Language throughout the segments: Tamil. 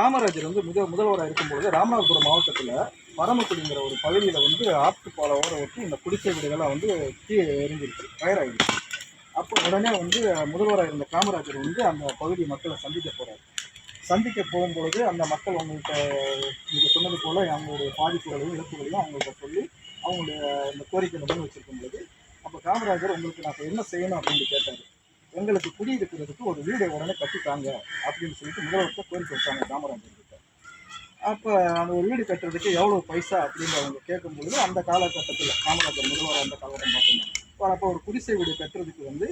காமராஜர் வந்து முதல் முதல்வராக இருக்கும்பொழுது ராமநாதபுரம் மாவட்டத்தில் பரமக்குடிங்கிற ஒரு பகுதியில் வந்து ஆற்றுப்பாலை ஓர ஒட்டி இந்த குடிசை வீடுகளாக வந்து கீழே எரிஞ்சிருக்கு ஃபயராகிருக்கு அப்போ உடனே வந்து முதல்வராக இருந்த காமராஜர் வந்து அந்த பகுதி மக்களை சந்திக்க போகிறார் சந்திக்க போகும்பொழுது அந்த மக்கள் அவங்கள்ட்ட நீங்கள் சொன்னது போல் அவங்களுடைய பாதிப்புகளையும் இழப்புகளையும் அவங்கள்ட்ட சொல்லி அவங்களுடைய இந்த கோரிக்கை முன் வச்சுருக்கும் பொழுது அப்போ காமராஜர் உங்களுக்கு நான் என்ன செய்யணும்? அப்படின்னு கேட்டார். எங்களுக்கு குடியிருக்கிறதுக்கு ஒரு வீடை உடனே கட்டித்தாங்க அப்படின்னு சொல்லிட்டு முதல்வர்கிட்ட கோரிக்கை வச்சாங்க காமராஜர் கிட்ட. அப்போ அந்த ஒரு வீடு கட்டுறதுக்கு எவ்வளோ பைசா அப்படின்னு அவங்க கேட்கும்பொழுது அந்த காலகட்டத்தில் காமராஜர் முதல்வர் அந்த காலகட்டம் பார்த்தீங்கன்னா அப்போ ஒரு குடிசை வீடு கட்டுறதுக்கு வந்து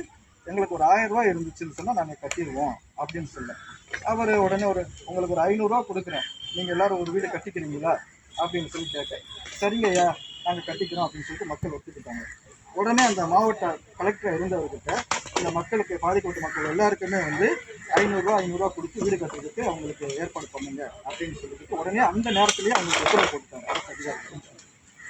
எங்களுக்கு ஒரு ஆயிரம் ரூபா இருந்துச்சுன்னு சொன்னால் நாங்கள் கட்டிடுவோம் அப்படின்னு சொல்ல அவர் உடனே ஒரு உங்களுக்கு ஒரு ஐநூறுரூவா கொடுக்குறேன். நீங்கள் எல்லோரும் ஒரு வீடு கட்டிக்கிறீங்களா? அப்படின்னு சொல்லி கேட்டேன். சரிங்கய்யா நாங்கள் கட்டிக்கிறோம் அப்படின்னு சொல்லிட்டு மக்கள் ஒத்துக்கிட்டாங்க. உடனே அந்த மாவட்ட கலெக்டர் இருந்தவர்கிட்ட இந்த மக்களுக்கு பாதிக்கப்பட்ட மக்கள் எல்லாருக்குமே வந்து ஐநூறுரூவா ஐநூறுரூவா கொடுத்து வீடு கட்டுறதுக்கு அவங்களுக்கு ஏற்பாடு பண்ணுங்க அப்படின்னு சொல்லிட்டு உடனே அந்த நேரத்துலேயே அவங்களுக்கு உத்தரவு கொடுத்தாங்க அரசு அதிகாரிகள்.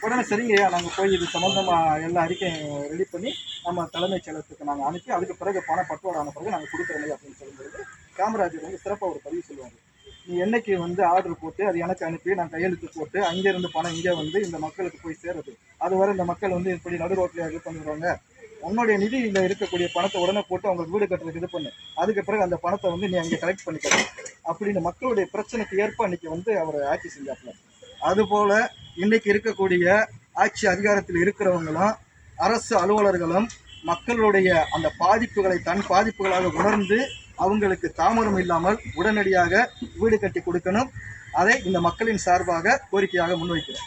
உடனே சரிங்கய்யா நாங்கள் போய் இது சம்மந்தமாக எல்லா அறிக்கையும் ரெடி பண்ணி நம்ம தலைமைச் செயலத்துக்கு நாங்கள் அனுப்பி அதுக்கு பிறகு பணம் பட்டுவாடை ஆன பிறகு நாங்கள் கொடுக்குறோம் அப்படின்னு சொல்லும்போது காமராஜர் வந்து சிறப்பாக ஒரு பதிவு சொல்லுவார். நீ என்னைக்கு வந்து ஆர்டர் போட்டு அது எனக்கு அனுப்பி நான் கையெழுத்து போட்டு அங்கேருந்து பணம் இங்கே வந்து இந்த மக்களுக்கு போய் சேருது. அதுவரை இந்த மக்கள் வந்து இப்படி நடு ரோட்டில் இது பண்ணிடுவாங்க. உன்னுடைய நிதியில் இருக்கக்கூடிய பணத்தை உடனே போட்டு அவங்களுக்கு வீடு கட்டுறதுக்கு இது பண்ணு. அதுக்கு பிறகு அந்த பணத்தை வந்து நீ அங்கே கலெக்ட் பண்ணிக்க அப்படின்னு மக்களுடைய பிரச்சனைக்கு ஏற்ப அன்னைக்கு வந்து அவர் ஆட்சி செஞ்சாப்புல. அதுபோல இன்னைக்கு இருக்கக்கூடிய ஆட்சி அதிகாரத்தில் இருக்கிறவங்களும் அரசு அலுவலர்களும் மக்களுடைய அந்த பாதிப்புகளை தன் பாதிப்புகளாக உணர்ந்து அவங்களுக்கு தாமதம் இல்லாமல் உடனடியாக வீடு கட்டி கொடுக்கணும். அதை இந்த மக்களின் சார்பாக கோரிக்கையாக முன்வைக்கிறோம்